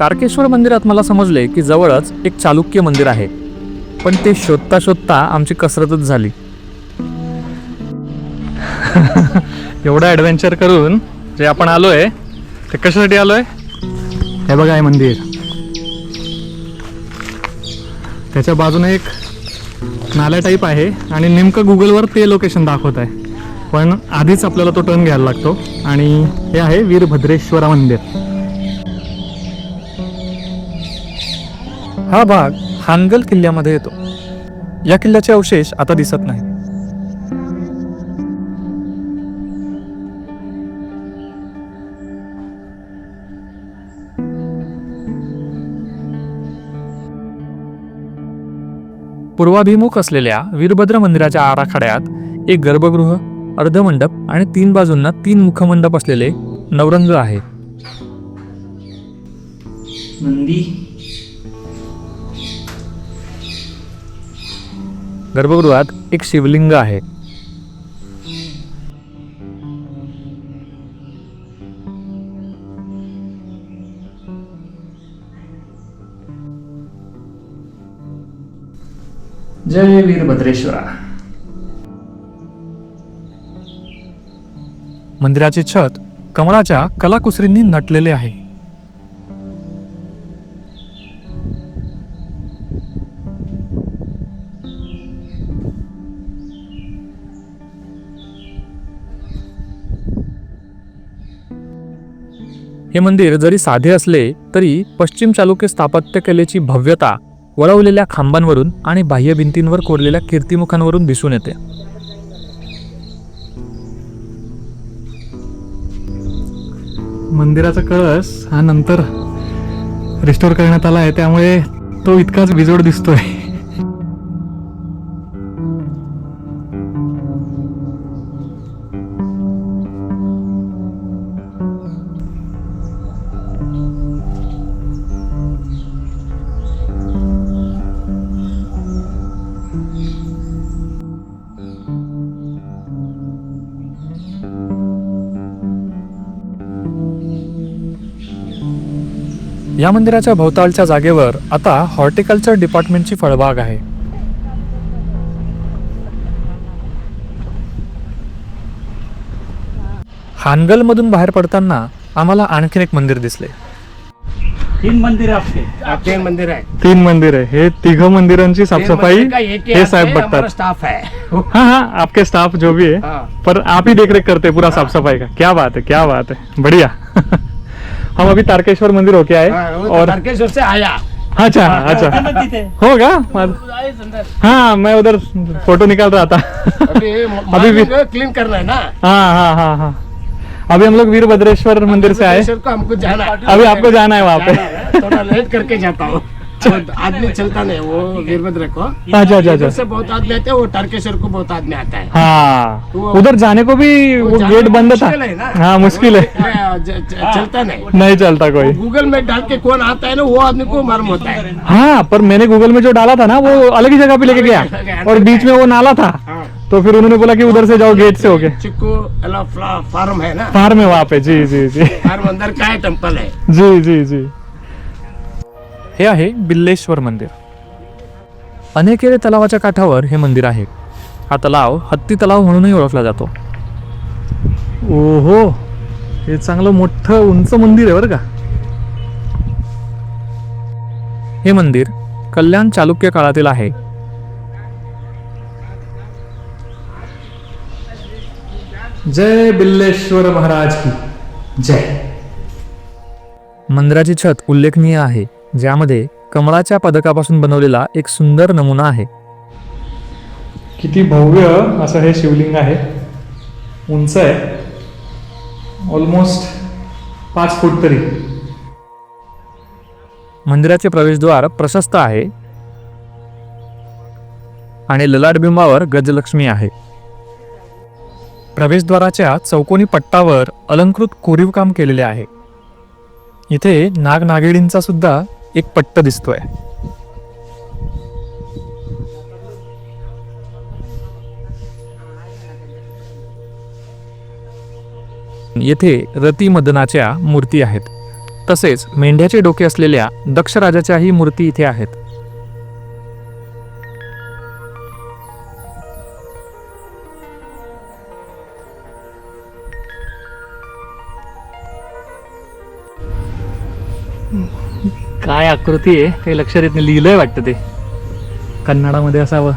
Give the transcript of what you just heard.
तारकेश्वर मंदिरात मला समजले की जवळच एक चालुक्य मंदिर आहे. पण ते शोधता शोधता आमची कसरतच झाली. एवढं ॲडव्हेंचर करून जे आपण आलोय ते कशासाठी आलोय? हे बघा हे मंदिर. त्याच्या बाजूने एक नाल्या टाईप आहे आणि नेमकं गुगलवर ते लोकेशन दाखवत आहे. पण आधीच आपल्याला तो टर्न घ्यायला लागतो. आणि हे आहे वीरभद्रेश्वरा मंदिर. हा भाग हानगल किल्ल्यामध्ये येतो. या किल्ल्याचे अवशेष आता दिसत नाहीत. पूर्वाभिमुख असलेल्या वीरभद्र मंदिराच्या आराखड्यात एक गर्भगृह अर्धमंडप आणि तीन बाजूंना तीन मुखमंडप असलेले नवरंग आहे. नंदी. गर्भगृहात एक शिवलिंग आहे. जय वीरभद्रेश्वरा मंदिराचे छत कमळाच्या कलाकुसरींनी नटलेले आहे. हे मंदिर जरी साधे असले तरी पश्चिम चालुक्य स्थापत्य कलेची भव्यता वळवलेल्या खांबांवरून आणि बाह्य भिंतींवर कोरलेल्या कीर्तिमुखांवरून दिसून येते. मंदिराचा कळस हा नंतर रिस्टोर करण्यात आला आहे त्यामुळे तो इतकाच बिजोड दिसतोय. या मंदिराच्या भोवतालच्या जागेवर आता हॉर्टिकल्चर डिपार्टमेंटची फळबाग आहे. हानगलमधून बाहेर पडताना आम्हाला आणखीन एक मंदिर दिसले. तीन मंदिर आपके तीन मंदिर है तीन मंदिर आहे. हे तिघ मंदिरांची साफसफाई तीन मंदिर का एक ही हे साहेब बघतात. स्टाफ है हाँ हाँ आपके स्टाफ जो भी है। पर आप ही देख रेख करते पूरा साफ सफाई का. क्या बात है क्या बात है. बढ़िया. हम अभी तारकेश्वर मंदिर होके आए हाँ, तो और तारकेश्वर से आया। अच्छा अच्छा। तिथे होगा? हाँ। मैं उधर फ़ोटो निकाल रहा था। अभी क्लीन करना है ना? हाँ हाँ हाँ हाँ। अभी हम लोग वीरभद्रेश्वर मंदिर से आए। को हमको जाना अभी आपको जाना है वहाँ पे। थोड़ा लेट करके जाता हूँ। आदमी चलता नहीं वो वीरभद्र को अच्छा अच्छा अच्छा से बहुत आदमी आते हैं वो तारकेश्वर को बहुत आदमी आता है। हाँ वो- उधर जाने को भी वो गेट बंद था। है। हाँ मुश्किल है। ज- चलता नहीं। नहीं चलता कोई। गूगल में डाल के कौन आता है ना वो आदमी को मालूम होता है। हाँ पर मैंने गूगल में जो डाला था ना वो अलग ही जगह पे लेके गया। और बीच में वो नाला था। हाँ। तो फिर उन्होंने बोला कि उधर से जाओ गेट से होके। चिक्कू फार्म है ना? फार्म है वहाँ पे। जी जी जी। फार्म अंदर का है टेंपल है। जी जी जी। हे आहे बिल्लेश्वर मंदिर. अनेकेरे तलावाच्या काठावर हे मंदिर आहे. हा तलाव हत्ती तलाव म्हणूनही ओळखला जातो. ओहो हे चांगलं मोठं उंच मंदिर आहे बरं का? हे मंदिर कल्याण चालुक्य काळातील आहे. जय बिल्लेश्वर महाराज की जय. मंदिराची छत उल्लेखनीय आहे. ज्यामध्ये कमळाच्या पदकापासून बनवलेला एक सुंदर नमुना आहे. किती भव्य असं हे शिवलिंग आहे. उंच आहे. ऑलमोस्ट पाच फूट तरी. मंदिराचे प्रवेशद्वार प्रशस्त आहे. आणि ललाटबिंबावर गजलक्ष्मी आहे. प्रवेशद्वाराच्या चौकोनी पट्टावर अलंकृत कोरीव काम केलेले आहे. इथे नागनागिणींचा सुद्धा एक पट्ट दिसतोय. येथे रती मदनाच्या मूर्ती आहेत. तसेच मेंढ्याचे डोके असलेल्या दक्ष राजाच्याही मूर्ती इथे आहेत. काय आकृती आहे काही लक्षात येत नाही लिहिलंय वाटतं ते. कन्नडामध्ये असावं.